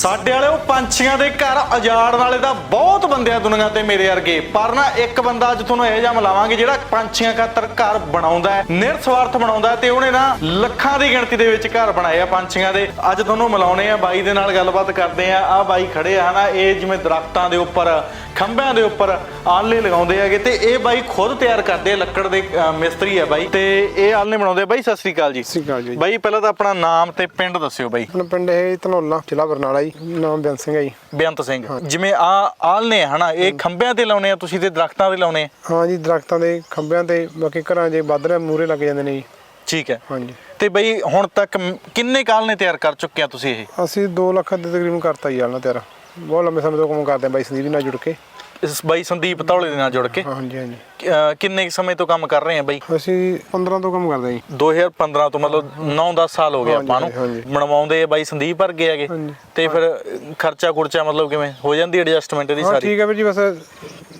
ਸਾਡੇ ਵਾਲੇ ਉਹ ਪੰਛੀਆਂ ਦੇ ਘਰ ਉਜਾੜਨ ਵਾਲੇ ਤਾਂ ਬਹੁਤ ਬੰਦੇ ਆ ਦੁਨੀਆ ਤੇ ਮੇਰੇ ਵਰਗੇ। ਪਰ ਨਾ ਇੱਕ ਬੰਦਾ ਅੱਜ ਤੁਹਾਨੂੰ ਇਹ ਜਿਹਾ ਮਿਲਾਵਾਂਗੇ ਜਿਹੜਾ ਪੰਛੀਆਂ ਖਾਤਰ ਘਰ ਬਣਾਉਂਦਾ ਹੈ, ਨਿਰਸਵਾਰਥ ਬਣਾਉਂਦਾ ਤੇ ਉਹਨੇ ਨਾ ਲੱਖਾਂ ਦੀ ਗਿਣਤੀ ਦੇ ਵਿੱਚ ਘਰ ਬਣਾਏ ਆ ਪੰਛੀਆਂ ਦੇ। ਅੱਜ ਤੁਹਾਨੂੰ ਮਿਲਾਉਣੇ ਆ, ਬਾਈ ਦੇ ਨਾਲ ਗੱਲਬਾਤ ਕਰਦੇ ਆ। ਆ ਬਾਈ ਖੜੇ ਆ ਨਾ ਇਹ ਜਿਵੇਂ ਦਰਖਤਾਂ ਦੇ ਉੱਪਰ ਖੰਭਿਆਂ ਦੇ ਉੱਪਰ ਆਲਣੇ ਲਗਾਉਂਦੇ ਹੈਗੇ ਤੇ ਇਹ ਬਾਈ ਖੁਦ ਤਿਆਰ ਕਰਦੇ ਆ ਲੱਕੜ ਦੇ ਮਿਸਤਰੀ ਆ ਬਾਈ। ਤੇ ਇਹ ਆਲਣੇ ਬਣਾਉਂਦੇ ਆ ਬਾਈ ਸਤਿ ਸ੍ਰੀ ਅਕਾਲ ਜੀ। ਸਤਿ ਸ਼੍ਰੀ ਅਕਾਲ ਜੀ। ਬਾਈ ਪਹਿਲਾਂ ਤਾਂ ਆਪਣਾ ਨਾਮ ਤੇ ਪਿੰਡ ਦੱਸਿਓ ਬਾਈ। ਆਪਣਾ ਪਿੰਡ ਹੈ ਧਨੌਲਾ ਜ਼ਿਲ੍ਹਾ ਬਰਨਾਲਾ ਜੀ। ਨਾਮ ਬੇਅੰਤ ਸਿੰਘ ਹੈ ਜੀ। ਬੇਅੰਤ ਸਿੰਘ। ਜਿਵੇਂ ਆ ਆਲਨੇ ਹਨਾ ਇਹ ਖੰਭਿਆਂ ਤੇ ਲਾਉਣੇ ਆ ਤੁਸੀਂ ਤੇ ਦਰਖਤਾਂ ਤੇ ਲਾਉਣੇ ਆ? ਹਾਂ ਜੀ ਦਰਖਤਾਂ ਦੇ ਖੰਭਿਆਂ ਤੇ ਬਾਕੀ ਘਰਾਂ 'ਚ ਵੱਧ ਰਿਹਾ ਮੂਰੇ ਲੱਗ ਜਾਂਦੇ ਨੇ ਜੀ। ਠੀਕ ਹੈ। ਹਾਂਜੀ ਤੇ ਬਈ ਹੁਣ ਤੱਕ ਕਿੰਨੇ ਕਾਲ ਨੇ ਤਿਆਰ ਕਰ ਚੁੱਕੇ ਆ ਤੁਸੀਂ ਇਹ? ਅਸੀਂ 2 ਲੱਖ ਦੇ ਤਕਰੀਬਨ ਕਰਤਾ ਜੀ ਆਲਣਾ ਤਿਆਰ। ਬਹੁਤ ਲੰਬੇ ਸਮੇਂ ਤੋਂ ਕੰਮ ਕਰਦੇ ਹਾਂ ਬਾਈ ਸੰਦੀਪ ਨਾਲ ਜੁੜ ਕੇ। ਇਸ ਬਾਈ ਸੰਦੀਪ ਧੌਲੇ ਦੇ ਨਾਲ ਜੁੜ ਕੇ। ਹਾਂਜੀ ਹਾਂਜੀ। ਅਹ ਕਿੰਨੇ ਕੁ ਸਮੇਂ ਤੋਂ ਕੰਮ ਕਰ ਰਹੇ ਆ ਬਾਈ? ਅਸੀਂ 15 ਤੋਂ ਕੰਮ ਕਰਦੇ ਹਾਂ ਜੀ। 2015 ਤੋਂ ਮਤਲਬ 9-10 ਸਾਲ ਹੋ ਗਏ ਹਾਂਜੀ, ਆਪਾਂ ਨੂੰ। ਹਾਂਜੀ। ਬਣਵਾਉਂਦੇ ਬਾਈ ਸੰਦੀਪ ਵਰਗੇ ਹੈਗੇ। ਹਾਂਜੀ। ਤੇ ਫਿਰ ਅਹ, ਖਰਚਾ ਖੁਰਚਾ ਮਤਲਬ ਕਿਵੇਂ? ਹੋ ਜਾਂਦੀ ਐਡਜਸਟਮੈਂਟ ਦੀ ਹਾਂ ਸਾਰੀ? ਠੀਕ ਹੈ ਵੀਰ ਜੀ ਬਸ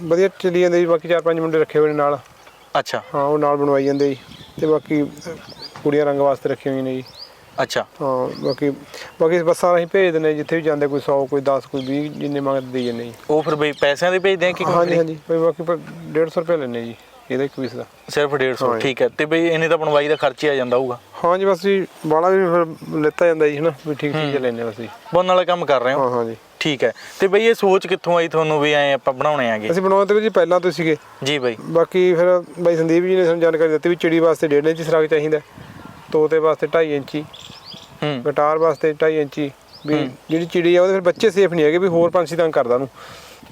ਵਧੀਆ ਚੱਲੀ ਜਾਂਦੇ ਜੀ ਬਾਕੀ ਚਾਰ ਪੰਜ ਮੁੰਡੇ ਰੱਖੇ ਹੋਏ ਨੇ ਨਾਲ। ਅੱਛਾ। ਹਾਂ ਉਹ ਨਾਲ ਬਣਵਾਈ ਜਾਂਦੇ ਜੀ। ਤੇ ਬਾਕੀ ਅ, ਕੁੜੀਆਂ ਰੰਗ ਵਾਸਤੇ ਰੱਖੀਆਂ ਹੋਈਆਂ ਨੇ ਜੀ। ਅੱਛਾ। ਹਾਂ ਬਾਕੀ ਬਾਕੀ ਬੱਸਾਂ ਅਸੀਂ ਭੇਜ ਦਿੰਦੇ ਜਿੱਥੇ ਵੀ ਜਾਂਦੇ ਕੋਈ 100 ਕੋਈ 10 ਕੋਈ 20 ਜਿੰਨੇ ਮੰਗਦੇ ਦੇਈ ਜਾਂਦੇ ਜੀ ਉਹ ਫਿਰ ਬਈ ਪੈਸਿਆਂ ਦੇ ਭੇਜਦੇ ਆ ਕਿ ਹਾਂਜੀ ਹਾਂਜੀ ਕੋਈ ਬਾਕੀ ਪਰ 150 ਰੁਪਏ ਲੈਣੇ ਜੀ ਇਹਦਾ ਇੱਕ ਪੀਸ ਦਾ। ਸਿਰਫ 150 ਹਾਂਜੀ। ਠੀਕ ਹੈ। ਤੇ ਬਈ ਇਹਨੇ ਤਾਂ ਬਣਵਾਈ ਦਾ ਖਰਚ ਹੀ ਆ ਜਾਂਦਾ ਹੋਊਗਾ। ਹਾਂਜੀ ਬਸ ਜੀ ਬਾਲਾ ਵੀ ਫਿਰ ਲੈਤਾ ਜਾਂਦਾ ਜੀ ਹਨਾ ਵੀ ਠੀਕ ਚੀਜ਼ ਲੈਣੇ ਬਸ ਜੀ। ਬੁਣ ਵਾਲਾ ਕੰਮ ਕਰ ਰਹੇ ਹੋ? ਹਾਂ ਹਾਂਜੀ। ਠੀਕ ਹੈ। ਤੇ ਬਈ ਇਹ ਸੋਚ ਕਿੱਥੋਂ ਆਈ ਤੁਹਾਨੂੰ ਵੀ ਐ ਆਪਾਂ ਬਣਾਉਣੇ ਆਗੇ ਅਸੀਂ ਬਣਾਉਂਦੇ ਵੀ ਜੀ ਪਹਿਲਾਂ ਤੋਂ ਸੀਗੇ। ਜੀ ਬਈ। ਬਾਕੀ ਫਿਰ ਬਾਈ ਸੰਦੀਪ ਜੀ ਨੇ ਸਾਨੂੰ ਜਾਣਕਾਰੀ ਦਿੱਤੀ ਵੀ ਚਿੜੀ ਵਾਸਤੇ 1.5 ਇੰਚੀ ਸਰਾਗ ਚਾਹੀਦਾ। ਤੋਤੇ ਵਾਸਤੇ 2.5 ਇੰਚੀ ਹੂੰ। ਗਟਾਰ ਵਾਸਤੇ 2.5 ਇੰਚੀ ਵੀ ਜਿਹੜੀ ਚਿੜੀ ਆ ਉਹਦੇ ਫਿਰ ਬੱਚੇ ਸੇਫ ਨਹੀਂ ਹੈਗੇ ਵੀ ਹੋਰ ਪੰਛੀ ਤੰਗ ਕਰਦਾ ਉਹਨੂੰ।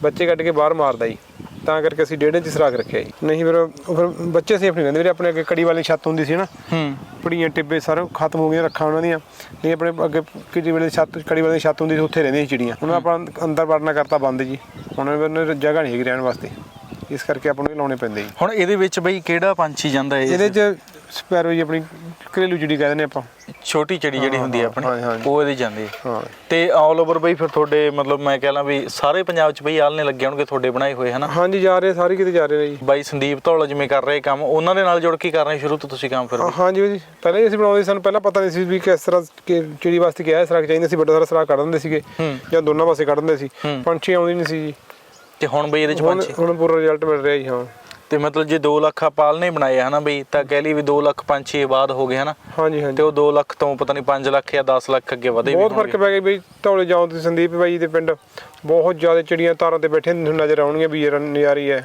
ਬੱਚੇ ਕੱਢ ਕੇ ਬਾਹਰ ਮਾਰਦਾ ਜੀ। ਤਾਂ ਕਰਕੇ ਅਸੀਂ 1.5 ਇੰਚੀ ਸਰਾਗ ਰੱਖਿਆ ਜੀ। ਨਹੀਂ ਫਿਰ ਉਹ ਫਿਰ ਬੱਚੇ ਸੇਫ ਨਹੀਂ ਰਹਿੰਦੇ। ਵੀਰੇ ਆਪਣੇ ਅੱਗੇ ਕੜੀ ਵਾਲੀ ਛੱਤ ਹੁੰਦੀ ਸੀ ਨਾ ਹੂੰ। ਪੜੀਆਂ ਟਿੱਬੇ ਸਾਰੇ ਖਤਮ ਹੋ ਗਈਆਂ ਰੱਖਾਂ ਉਹਨਾਂ ਦੀਆਂ। ਨਹੀਂ ਆਪਣੇ ਅੱਗੇ ਕਿਹੜੀ ਵੇਲੇ ਛੱਤ ਕੜੀ ਵਾਲੀ ਛੱਤ ਹੁੰਦੀ ਸੀ ਉੱਥੇ ਰਹਿੰਦੀਆਂ ਸੀ ਚਿੜੀਆਂ। ਹੁਣ ਆਪਾਂ ਅੰਦਰ ਵੜਨਾ ਕਰਤਾ ਬੰਦ ਜੀ। ਹੁਣ ਉਹਨਾਂ ਨੂੰ ਜਗ੍ਹਾ ਨਹੀਂ ਹੈਗੀ ਰਹਿਣ ਵਾਸਤੇ। ਇਸ ਕਰਕੇ ਆਪਾਂ ਨੂੰ ਇਹ ਲਾਉਣੇ ਪੈਂਦੇ ਜੀ। ਹੁਣ ਇਹਦੇ ਵਿੱਚ ਬਈ ਕਿਹੜਾ ਪੰਛੀ ਜਾਂਦਾ ਹੈ ਇਹਦੇ 'ਚ ਸਪੈਰੋ ਜੀ ਆਪਣੀ ਘਰੇਲੂ ਚਿੜੀ ਕਹਿੰਦੇ ਨੇ ਆਪਾਂ। ਛੋਟੀ ਚਿੜੀ ਜਿਹੜੀ ਹੁੰਦੀ ਹੈ ਆਪਣੀ ਹਾਂ। ਉਹ ਇਹਦੇ ਜਾਂਦੀ ਹੈ ਹਾਂ। ਤੇ ਆਲ ਓਵਰ ਬਈ ਫਿਰ ਤੁਹਾਡੇ ਮਤਲਬ ਮੈਂ ਕਹਿ ਲਾਂ ਵੀ ਸਾਰੇ ਪੰਜਾਬ 'ਚ ਬਈ ਆਲਣੇ ਲੱਗੇ ਹੋਣਗੇ ਤੁਹਾਡੇ ਬਣਾਏ ਹੋਏ ਹਨਾ? ਹਾਂਜੀ ਜਾ ਰਹੇ ਸਾਰੇ ਕਿਤੇ ਜਾ ਰਹੇ ਨੇ ਜੀ। ਬਾਈ ਸੰਦੀਪ ਧੌਲਾ ਜਿਵੇਂ ਕਰ ਰਹੇ ਕੰਮ ਉਹਨਾਂ ਦੇ ਨਾਲ ਜੁੜ ਕੇ ਕਰ ਰਹੇ ਸ਼ੁਰੂ ਤੋਂ ਤੁਸੀਂ ਕੰਮ ਫਿਰ ਹਾਂਜੀ ਜੀ ਪਹਿਲਾਂ ਹੀ ਅਸੀਂ ਬਣਾਉਂਦੇ ਸੀ, ਸਾਨੂੰ ਪਹਿਲਾਂ ਪਤਾ ਨਹੀਂ ਸੀ ਵੀ ਕਿਸ ਤਰ੍ਹਾਂ ਕਿ ਚਿੜੀ ਵਾਸਤੇ ਕਿਹਾ ਸਰਾਕ ਚਾਹੀਦਾ ਸੀ ਵੱਡਾ ਸਾਰਾ ਸਰਾਕ ਕੱਢ ਦਿੰਦੇ ਸੀਗੇ। ਜਾਂ ਦੋਨਾਂ ਪਾਸੇ ਕੱਢ ਦਿੰਦੇ ਸੀ। ਪੰਛੀ ਆਉਂਦੇ ਨਹੀਂ ਸੀ ਜੀ। ਤੇ ਹੁਣ ਬਈ ਇਹਦੇ 'ਚ ਹੁਣ ਪੰਛੀ? ਹੁਣ ਪੂਰਾ ਰਿਜ਼ਲਟ ਮਿਲ ਰਿਹਾ ਜੀ ਹਾਂ। ਤੇ ਮਤਲਬ ਜੇ 2 ਲੱਖ ਆਪਾਂ ਆਲਣੇ ਬਣਾਏ ਹਨਾ ਬਈ ਤਾਂ ਕਹਿ ਲਈ ਵੀ 2 ਲੱਖ ਪੰਛੀ ਆਬਾਦ ਹੋ ਗਏ ਹਨਾ। ਹਾਂਜੀ ਤੇ ਹਾਂਜੀ ਉਹ 2 ਲੱਖ ਤੋਂ ਪਤਾ ਨਹੀਂ 5 ਲੱਖ ਜਾਂ 10 ਲੱਖ ਅੱਗੇ ਵਧੇ ਵੀ ਬਹੁਤ ਫ਼ਰਕ ਪੈ ਗਿਆ ਬਈ ਧੌਲੇ ਜਾਓ ਤੁਸੀਂ ਸੰਦੀਪ ਬਾਈ ਦੇ ਪਿੰਡ ਬਹੁਤ ਜ਼ਿਆਦਾ ਚਿੜੀਆਂ ਤਾਰਾਂ ਤੇ ਤੁਹਾਨੂੰ ਨਜ਼ਰ ਆਉਣਗੀਆਂ ਵੀ ਯਾਰ ਨਜ਼ਾਰੀ ਹੈ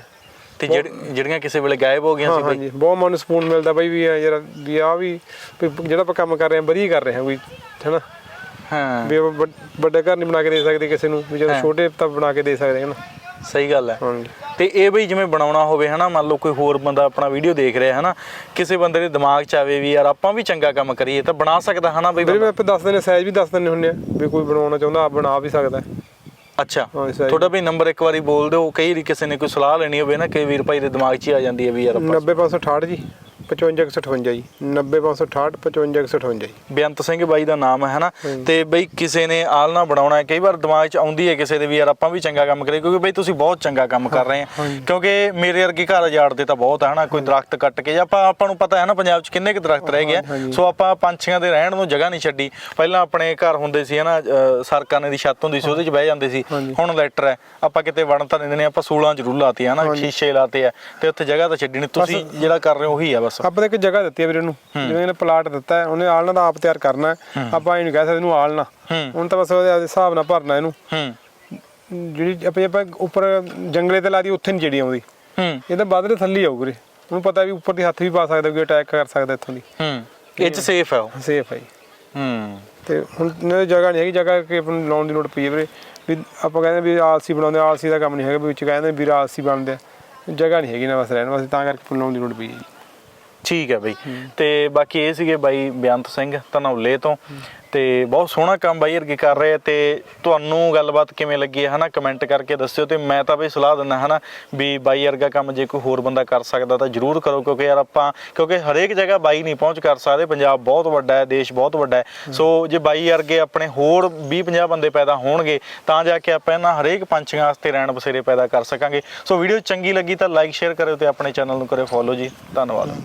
ਤੇ ਜਿਹੜੀ- ਜਿਹੜੀਆਂ ਕਿਸੇ ਵੇਲੇ ਗਾਇਬ ਹੋ ਗਈਆਂ ਸੀ ਬਈ। ਹਾਂਜੀ ਬਹੁਤ ਮਨ ਨੂੰ ਸਕੂਨ ਮਿਲਦਾ ਬਈ ਵੀ ਯਾਰ ਵੀ ਆ ਵੀ ਜਿਹੜਾ ਆਪਾਂ ਕੰਮ ਕਰ ਰਹੇ ਹਾਂ ਵਧੀਆ ਕਰ ਰਹੇ ਹਾਂ ਵੀ ਹੈਨਾ। ਹਾਂ। ਵੀ ਵੱਡ- ਘਰ ਨਹੀਂ ਬਣਾ ਕੇ ਦੇ ਸਕਦੇ ਕਿਸੇ ਨੂੰ ਵੀ ਜਦੋਂ। ਛੋਟੇ ਤਾਂ ਬਣਾ ਕੇ ਦੇ ਸਕਦੇ ਹਾਂ ਨਾ ਸਹੀ ਗੱਲ ਹੈ। ਹਾਂਜੀ। ਤੇ ਇਹ ਬਈ ਜਿਵੇਂ ਬਣਾਉਣਾ ਹੋਵੇ ਹਨਾ ਮੰਨ ਲਓ ਕੋਈ ਹੋਰ ਬੰਦਾ ਆਪਣਾ ਵੀਡੀਓ ਦੇਖ ਰਿਹਾ ਹਨਾ ਕਿਸੇ ਬੰਦੇ ਦੇ ਦਿਮਾਗ 'ਚ ਆਵੇ ਵੀ ਯਾਰ ਆਪਾਂ ਵੀ ਚੰਗਾ ਕੰਮ ਕਰੀਏ ਤਾਂ ਬਣਾ ਸਕਦਾ ਹਨਾ ਬਈ ਵੀਰੇ? ਮੈਂ ਆਪੇ ਦੱਸ ਦਿੰਦੇ ਸਾਈਜ਼ ਵੀ ਦੱਸ ਦਿੰਦੇ ਹੁੰਨੇ ਆ ਵੀ ਕੋਈ ਬਣਾਉਣਾ ਚਾਹੁੰਦਾ ਆਪ ਬਣਾ ਵੀ ਸਕਦਾ। ਅੱਛਾ। ਤੁਹਾਡਾ ਵੀ ਨੰਬਰ ਇੱਕ ਵਾਰੀ ਬੋਲ ਦਿਓ ਕਈ ਵਾਰੀ ਕਿਸੇ ਨੇ ਕੋਈ ਸਲਾਹ ਲੈਣੀ ਹੋਵੇ ਨਾ ਕਈ ਵੀਰ ਭਾਈ ਦੇ ਦਿਮਾਗ 'ਚ ਹੀ ਆ ਜਾਂਦੀ ਹੈ ਵੀ ਯਾਰ ਆਪਾਂ 90568 ਜੀ। 5558 ਜੀ 90568 5558 ਜੀ। ਬੇਅੰਤ ਸਿੰਘ ਬਾਈ ਦਾ ਨਾਮ ਹੈ ਹਨਾ? ਤੇ ਬਈ ਕਿਸੇ ਨੇ ਆਲਣਾ ਬਣਾਉਣਾ ਹੈ ਕਈ ਵਾਰ ਦਿਮਾਗ 'ਚ ਆਉਂਦੀ ਹੈ ਕਿਸੇ ਦੇ ਵੀ ਯਾਰ ਆਪਾਂ ਵੀ ਚੰਗਾ ਕੰਮ ਕਰੀਏ ਕਿਉਂਕਿ ਬਈ ਤੁਸੀਂ ਬਹੁਤ ਚੰਗਾ ਕੰਮ ਕਰ ਰਹੇ ਆ। ਕਿਉਂਕਿ ਮੇਰੇ ਵਰਗੇ ਘਰ ਉਜਾੜਦੇ ਤਾਂ ਬਹੁਤ ਹੈ ਹਨਾ? ਕੋਈ ਦਰਖਤ ਕੱਟ ਕੇ ਜਾਂ ਆਪਾਂ ਆਪਾਂ ਨੂੰ ਪਤਾ ਹੈ ਨਾ ਪੰਜਾਬ 'ਚ ਕਿੰਨੇ ਕੁ ਦਰਖਤ ਰਹਿ ਗਏ। ਸੋ ਆਪਾਂ ਪੰਛੀਆਂ ਦੇ ਰਹਿਣ ਨੂੰ ਜਗ੍ਹਾ ਨਹੀਂ ਛੱਡੀ। ਪਹਿਲਾਂ ਆਪਣੇ ਘਰ ਹੁੰਦੇ ਸੀ ਹਨਾ ਅ, ਸਰਕਾਨੇ ਦੀ ਛੱਤ ਹੁੰਦੀ ਸੀ ਉਹਦੇ 'ਚ ਬਹਿ ਜਾਂਦੇ ਸੀ। ਹੁਣ ਲੈਟਰ ਹੈ ਆਪਾਂ ਕਿਤੇ ਵੜਨ ਤਾਂ ਦਿੰਦੇ ਆਪਾਂ ਸੂਲਾਂ ਜ਼ਰੂਰ ਲਾਤੀ ਹਨਾ? ਸ਼ੀਸ਼ੇ ਲਾਤੇ ਆ ਤੇ ਉੱਥੇ ਜਗ੍ਹਾ ਤਾਂ ਛੱਡੀ ਨਹੀਂ ਤੁਸੀਂ ਜਿਹੜਾ ਕਰ ਰਹੇ ਹੋ ਉਹੀ ਆ ਬਸ। ਆਪਾਂ ਨੇ ਇੱਕ ਜਗ੍ਹਾ ਦਿੱਤੀ ਹੈ ਵੀਰੇ ਨੂੰ ਜਿਵੇਂ ਇਹਨੇ ਪਲਾਟ ਦਿੱਤਾ ਹੈ ਉਹਨੇ ਆਲਣਾ ਦਾ ਆਪ ਤਿਆਰ ਕਰਨਾ ਹੈ। ਆਪਾਂ ਇਹ ਨਹੀਂ ਕਹਿ ਸਕਦੇ ਇਹਨੂੰ ਆਲਣਾ। ਹੁਣ ਤਾਂ ਬਸ ਉਹਦੇ ਹਿਸਾਬ ਨਾਲ ਭਰਨਾ ਇਹਨੂੰ। ਹੂੰ। ਜਿਹੜੀ ਆਪਾਂ ਆਪਾਂ ਉੱਪਰ ਜੰਗਲੇ ਤੇ ਲਾ ਦੀ ਉੱਥੇ ਨਹੀਂ ਚਿੜੀ ਆਉਂਦੀ। ਹੂੰ। ਇਹ ਤਾਂ ਬਾਦ ਦੇ ਥੱਲੇ ਆਊ ਵੀਰੇ। ਉਹਨੂੰ ਪਤਾ ਵੀ ਉੱਪਰ ਦੀ ਹੱਥ ਵੀ ਪਾ ਸਕਦਾ ਕੋਈ ਅਟੈਕ ਕਰ ਸਕਦਾ ਇੱਥੋਂ ਦੀ। ਹੂੰ। ਇਹ ਚ ਸੇਫ ਹੈ ਉਹ। ਸੇਫ ਹੈ ਜੀ। ਹੂੰ। ਤੇ ਹੁਣ ਇਹਨਾਂ ਦੀ ਜਗ੍ਹਾ ਨਹੀਂ ਹੈਗੀ ਜਗ੍ਹਾ ਕਿ ਆਪਾਂ ਨੂੰ ਲਾਉਣ ਦੀ ਲੋੜ ਪਈ ਹੈ ਵੀਰੇ। ਵੀ ਆਪਾਂ ਕਹਿੰਦੇ ਵੀ ਆਲਸੀ ਬਣਾਉਂਦੇ ਆਲਸੀ ਦਾ ਕੰਮ ਨਹੀਂ ਹੈਗਾ ਵੀ ਵਿੱਚ ਕਹਿੰਦੇ ਵੀ ਆਲਸੀ ਬਣਦੇ ਜਗ੍ਹਾ ਨਹੀਂ ਹੈਗੀ ਨਾ ਬਸ ਰਹਿਣ ਵਾਸਤੇ ਤਾਂ ਕਰਕੇ ਨੂੰ ਲਾਉਣ ਦੀ ਲੋੜ ਪਈ ਹੈ ਜੀ। ਠੀਕ ਹੈ ਬਈ। ਤੇ ਬਾਕੀ ਇਹ ਸੀਗੇ ਬਾਈ ਬੇਅੰਤ ਸਿੰਘ ਧਨੌਲੇ ਤੋਂ। ਤੇ ਬਹੁਤ ਸੋਹਣਾ ਕੰਮ ਬਾਈ ਵਰਗੇ ਕਰ ਰਹੇ ਤੇ ਤੁਹਾਨੂੰ ਗੱਲਬਾਤ ਕਿਵੇਂ ਲੱਗੀ ਹੈ ਹਨਾ? ਕਮੈਂਟ ਕਰਕੇ ਦੱਸਿਓ ਤੇ ਮੈਂ ਤਾਂ ਬਈ ਸਲਾਹ ਦਿੰਦਾ ਹਨਾ ਵੀ ਬਾਈ ਵਰਗਾ ਕੰਮ ਜੇ ਕੋਈ ਹੋਰ ਬੰਦਾ ਕਰ ਸਕਦਾ ਤਾਂ ਜਰੂਰ ਕਰੋ ਕਿਉਂਕਿ ਯਾਰ ਆਪਾਂ ਕਿਉਂਕਿ ਹਰੇਕ ਜਗ੍ਹਾ ਬਾਈ ਨਹੀਂ ਪਹੁੰਚ ਕਰ ਸਕਦੇ। ਪੰਜਾਬ ਬਹੁਤ ਵੱਡਾ ਹੈ ਦੇਸ਼ ਬਹੁਤ ਵੱਡਾ ਹੈ। ਸੋ ਜੇ ਬਾਈ ਵਰਗੇ ਆਪਣੇ ਹੋਰ 20 50 ਬੰਦੇ ਪੈਦਾ ਹੋਣਗੇ ਤਾਂ ਜਾ ਕੇ ਆਪਾਂ ਇਹਨਾਂ ਹਰੇਕ ਪੰਛੀਆਂ ਵਾਸਤੇ ਰਹਿਣ ਬਸੇਰੇ ਪੈਦਾ ਕਰ ਸਕਾਂਗੇ। ਸੋ ਵੀਡੀਓ ਚੰਗੀ ਲੱਗੀ ਤਾਂ ਲਾਈਕ ਸ਼ੇਅਰ ਕਰਿਓ ਤੇ ਆਪਣੇ ਚੈਨਲ ਨੂੰ ਕਰਿਓ ਫੋਲੋ ਜੀ। ਧੰਨਵਾਦ।